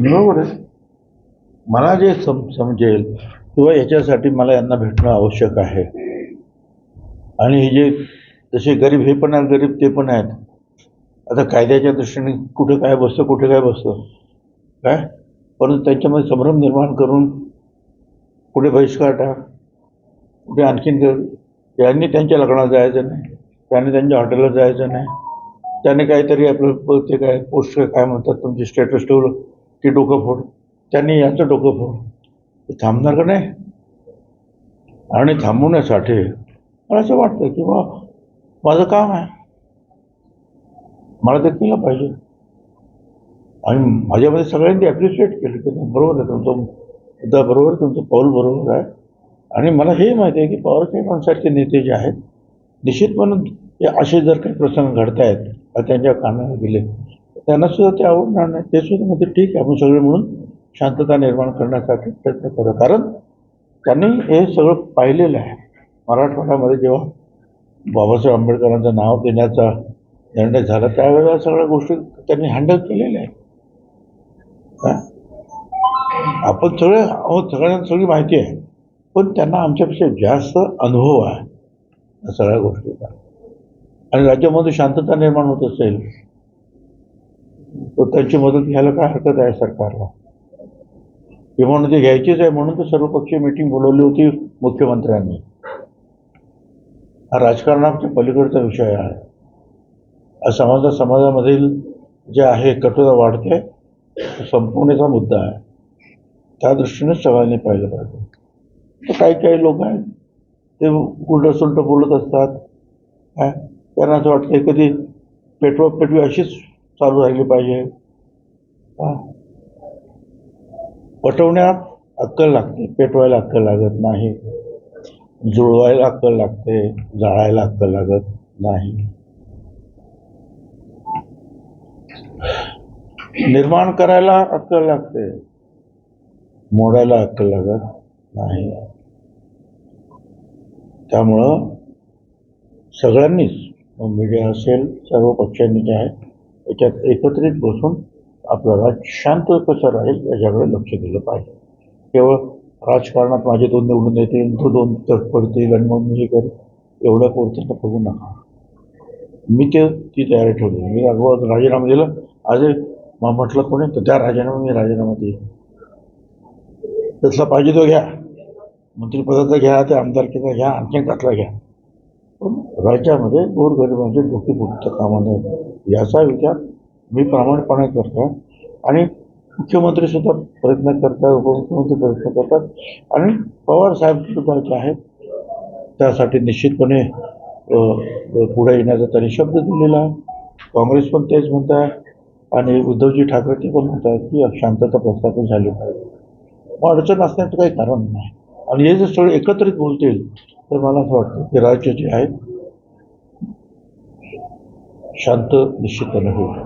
बरोबर आहे मला जे सम समजेल किंवा याच्यासाठी मला यांना भेटणं आवश्यक आहे. आणि हे जे जसे गरीब हे पण आहेत गरीब ते पण आहेत. आता कायद्याच्या दृष्टीने कुठे काय बसतं कुठे काय बसतं? काय? परंतु त्यांच्यामध्ये संभ्रम निर्माण करून कुठे बहिष्कार टाक. कुठे आणखीन त्यांनी त्यांच्या लग्नात जायचं नाही. त्यांनी त्यांच्या हॉटेलला जायचं नाही. त्याने काहीतरी आपलं ते काय पोस्ट काय म्हणतात तुमची स्टेटस ठेवलं. ते डोकं फोड. त्यांनी याचं डोकं फोड. ते थांबणार का नाही? आणि थांबवण्यासाठी मला असं वाटतं की बा माझं काम आहे. मला ते केलं पाहिजे. आणि माझ्यामध्ये सगळ्यांनी ॲप्रिशिएट केलं की बरोबर आहे तुमचं मुद्दा बरोबर तुमचं पाऊल बरोबर आहे. आणि मला हे माहिती आहे की पॉवर सारखे नेते जे आहेत निश्चितपणे हे असे जर काही प्रसंग घडतायत त्यांच्या कानावर गेले. त्यांना सुद्धा ते आवडणार नाही ते सुद्धा म्हणते ठीक आहे आपण सगळे मिळून शांतता निर्माण करण्यासाठी प्रयत्न करू कारण त्यांनी हे सगळं पाहिलेलं आहे. मराठवाड्यामध्ये जेव्हा बाबासाहेब आंबेडकरांचं नाव देण्याचा निर्णय झाला त्यावेळेला सगळ्या गोष्टी त्यांनी हँडल केलेल्या आहेत. आपण सगळे सगळ्यांना सगळी माहिती आहे पण त्यांना आमच्यापेक्षा जास्त अनुभव आहे. सगळ्या गोष्टीचा. आणि राज्यामध्ये शांतता निर्माण होत असेल तर त्यांची मदत घ्यायला काय हरकत आहे सरकारला? विमान ते घ्यायचीच आहे म्हणून तर सर्वपक्षीय मिटिंग बोलवली होती मुख्यमंत्र्यांनी. हा राजकारणाच्या पलीकडचा विषय आहे. समाजा समाजामधील जे आहे कठोरता वाढते तो संपवण्याचा मुद्दा आहे. त्या दृष्टीने सगळ्यांनी पाहिलं पाहिजे. तर काही काही लोक आहेत ते उलट सुलट बोलत असतात. काय त्यांना असं वाटतं कधी पेटवा पेटवी अशीच चालू राहिली पाहिजे. पटवण्यात अक्कल लागते पेटवायला अक्कल लागत नाही. जुळवायला अक्कल लागते जाळायला अक्कल लागत नाही. निर्माण करायला अक्कल लागते मोडायला अक्कल लागत नाही. त्यामुळं सगळ्यांनीच मीडिया असेल सर्व पक्षांनी जे आहे याच्यात एकत्रित बसून आपल्याला शांत कसं राहील याच्याकडे लक्ष दिलं पाहिजे. केवळ राजकारणात माझे दोन निवडून येतील तो दोन तट पडतील आणि मग मी हे करेन एवढ्या पुरतं बघू नका. मी ते ती तयारी ठेवली. मी अगोदर राजीनामा दिला. आज मग म्हटलं कोणी? तर त्या राजीनामा मी राजीनामा देईन. त्यातला पाहिजे तो घ्या. मंत्रिपदाचा घ्या ते आमदारकीचा घ्या आणखीन त्यातला घ्या. पण राज्यामध्ये गोरगरिबांचे डोके फुटतं कामा नये याचा विचार मी प्रामाणिकपणे करतो आणि मुख्यमंत्रीसुद्धा प्रयत्न करतात उपमुख्यमंत्री प्रयत्न करतात. आणि पवार साहेब जे आहेत त्यासाठी निश्चितपणे पुढे येण्याचा त्यांनी शब्द दिलेला आहे. काँग्रेस पण तेच म्हणत आहे आणि उद्धवजी ठाकरे ते पण म्हणत आहेत की शांतता प्रस्थापित झाली पाहिजे. मग अडचण असण्याचं काही कारण नाही. आणि हे जर सगळे एकत्रित बोलतील तर मला असं वाटतं की राज्य जे आहे शांत निश्चितपणे होईल